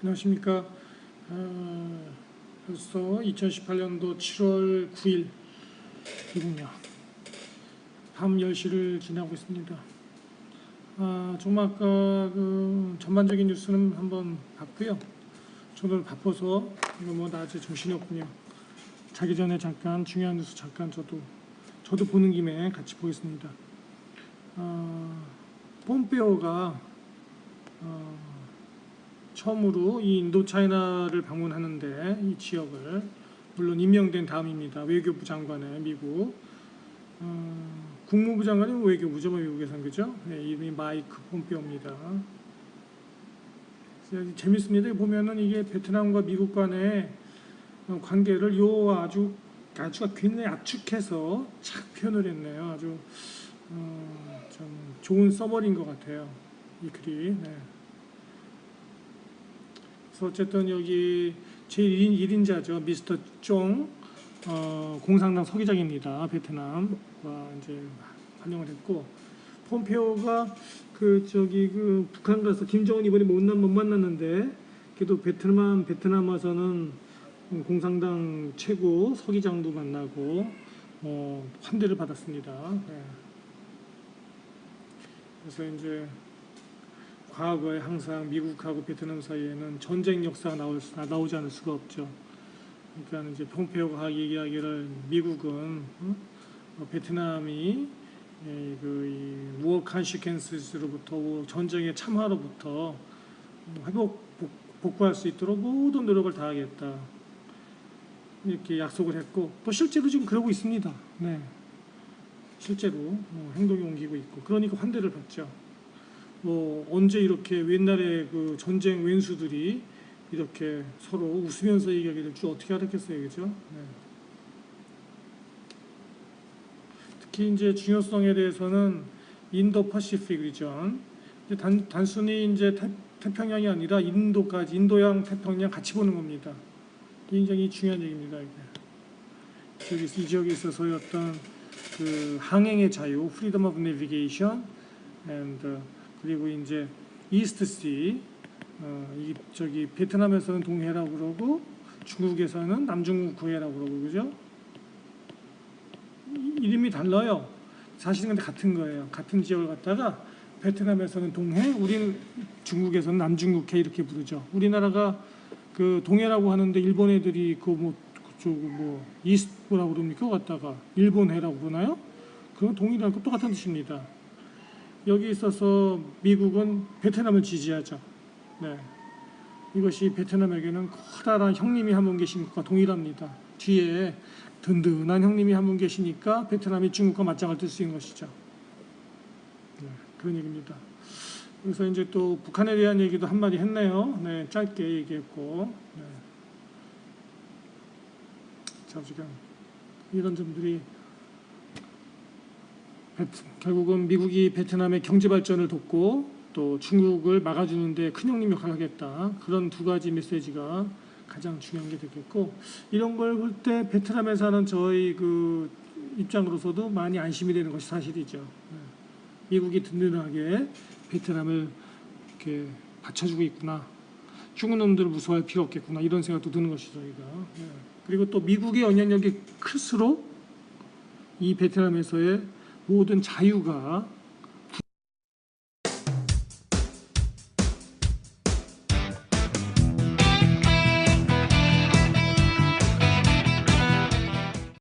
안녕하십니까. 어, 벌써 2018년도 7월 9일 이군요. 밤 10시를 지나고 있습니다. 아, 좀 아까 그 전반적인 뉴스는 한번 봤고요. 저도 바빠서 이거 뭐 낮에 정신이 없군요. 자기 전에 잠깐 중요한 뉴스 잠깐 저도 저도 보는 김에 같이 보겠습니다. 아, 폼페오가 어, 처음으로 이 인도 차이나를 방문하는데 이 지역을 물론 임명된 다음입니다. 외교부 장관에 미국 어, 국무부 장관이 외교부죠, 뭐 미국에선 그죠? 네, 이름이 마이크 폼페오입니다. 재밌습니다. 보면은 이게 베트남과 미국 간의 어, 관계를 요 아주 아주 굉장히 압축해서 착 표현을 했네요. 아주 어, 좀 좋은 서버린 것 같아요. 이 글이. 네. 그래서 어쨌든 여기 제1인 1인자죠. 미스터 쫑 어, 공산당 서기장입니다. 베트남과 이제 환영을 했고 폼페오가 그 저기 그 북한 가서 김정은 이번에 못, 만- 못 만났는데 그래도 베트남 베트남 와서는 공산당 최고 서기장도 만나고 어, 환대를 받았습니다. 네. 그래서 이제 과거에 항상 미국하고 베트남 사이에는 전쟁 역사가 나올, 수- 나오지 않을 수가 없죠. 그러니까 이제 폼페오가 얘기하기를 미국은 어? 어, 베트남이 예, 그 무어 컨시퀀스로부터 전쟁의 참화로부터 회복 복, 복구할 수 있도록 모든 노력을 다하겠다 이렇게 약속을 했고 또 실제로 지금 그러고 있습니다. 네, 실제로 어, 행동에 옮기고 있고 그러니까 환대를 받죠. 뭐 언제 이렇게 옛날에 그 전쟁 왼수들이 이렇게 서로 웃으면서 얘기하게 될줄 어떻게 알았겠어요, 그죠? 네. 특히 이제 중요성에 대해서는 인도 퍼시픽 리전 단, 단순히 이제 태, 태평양이 아니라 인도까지 인도양 태평양 같이 보는 겁니다. 굉장히 중요한 얘기입니다. 이게. 이 지역에 있어서의 어떤 그 항행의 자유, freedom of navigation, and 그리고 이제 이스트 씨, 어, 이 저기 베트남에서는 동해라고 그러고 중국에서는 남중국 구해라고 그러고 그죠? 이- 이름이 달라요. 사실은 근데 같은 거예요. 같은 지역을 갖다가 베트남에서는 동해, 우리는 중국에서는 남중국해 이렇게 부르죠. 우리나라가 그 동해라고 하는데 일본 애들이 그뭐 그쪽 뭐 이스트라고 그럽니까? 갖다가 일본해라고 그러나요? 그건 동일하고 똑같은 뜻입니다. 여기 있어서 미국은 베트남을 지지하죠. 네. 이것이 베트남에게는 커다란 형님이 한 분 계신 것과 동일합니다. 뒤에 든든한 형님이 한 분 계시니까 베트남이 중국과 맞짱을 뜰 수 있는 것이죠. 네, 그런 얘기입니다. 그래서 이제 또 북한에 대한 얘기도 한마디 했네요. 네, 짧게 얘기했고. 네. 자, 지금 이런 점들이 결국은 미국이 베트남의 경제 발전을 돕고 또 중국을 막아주는데 큰 형님 역할을 하겠다. 그런 두 가지 메시지가 가장 중요한 게 되겠고 이런 걸 볼 때 베트남에 사는 저희 그 입장으로서도 많이 안심이 되는 것이 사실이죠. 네. 미국이 든든하게 베트남을 이렇게 받쳐주고 있구나. 죽은 놈들을 무서워할 필요 없겠구나 이런 생각도 드는 것이죠 저희가. 네. 그리고 또 미국의 영향력이 클수록 이 베트남에서의 모든 자유가